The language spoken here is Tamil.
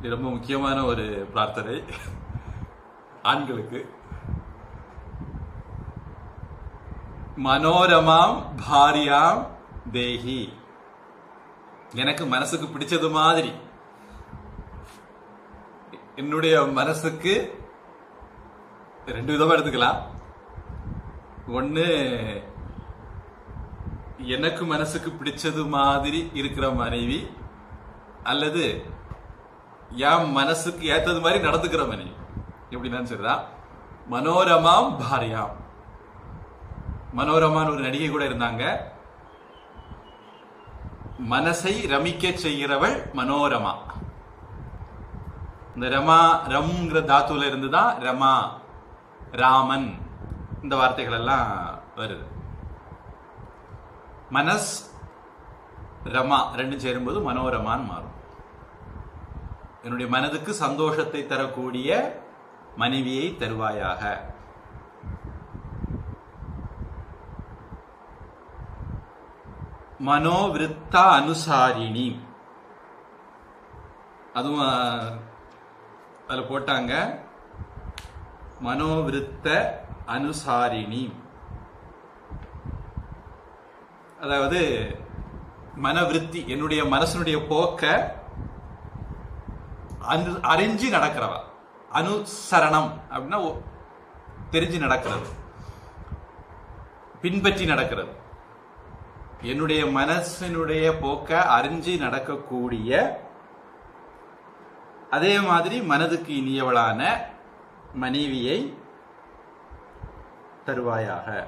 இது ரொம்ப முக்கியமான ஒரு பிரார்த்தனை. ஆண்களுக்கு. மனோரமாம் பாரியாம் தேஹி எனக்கு மனசுக்கு பிடிச்சது மாதிரி. என்னுடைய மனசுக்கு ரெண்டு விதமா எடுத்துக்கலாம். ஒன்னு எனக்கு மனசுக்கு பிடிச்சது மாதிரி இருக்கிற மனைவி அல்லது என் மனசுக்கு ஏத்தது மாதிரி நடந்துக்கிற எப்படி எப்படின்னா மனோரமாம் பாரியாம். மனோரமான்னு ஒரு நடிகை கூட இருந்தாங்க. மனசை ரமிக்க செய்கிறவள் மனோரமா. இந்த ரமா ரம்ங்கிற தாத்துல இருந்து தான் ரமா ராமன் இந்த வார்த்தைகள் எல்லாம் வருது. மனஸ் ரமா ரெண்டும் சேரும்போது மனோரமான்னு மாறும். என்னுடைய மனதுக்கு சந்தோஷத்தை தரக்கூடிய மனைவியை தருவாயாக. மனோவிருத்த அனுசாரிணி. அதுவும் அதில் போட்டாங்க. மனோவிருத்த அனுசாரிணி. அதாவது மனவிருத்தி என்னுடைய மனசனுடைய போக்க அனு- அறிஞ்சு நடக்கிறவ. அனுசரணம் அப்படின்னா தெரிஞ்சு நடக்கிறது. பின்பற்றி நடக்கிறது. என்னுடைய மனசினுடைய போக்க அறிஞ்சு நடக்கக்கூடிய அதே மாதிரி மனதுக்கு இனியவளான மனைவியை தருவாயாக.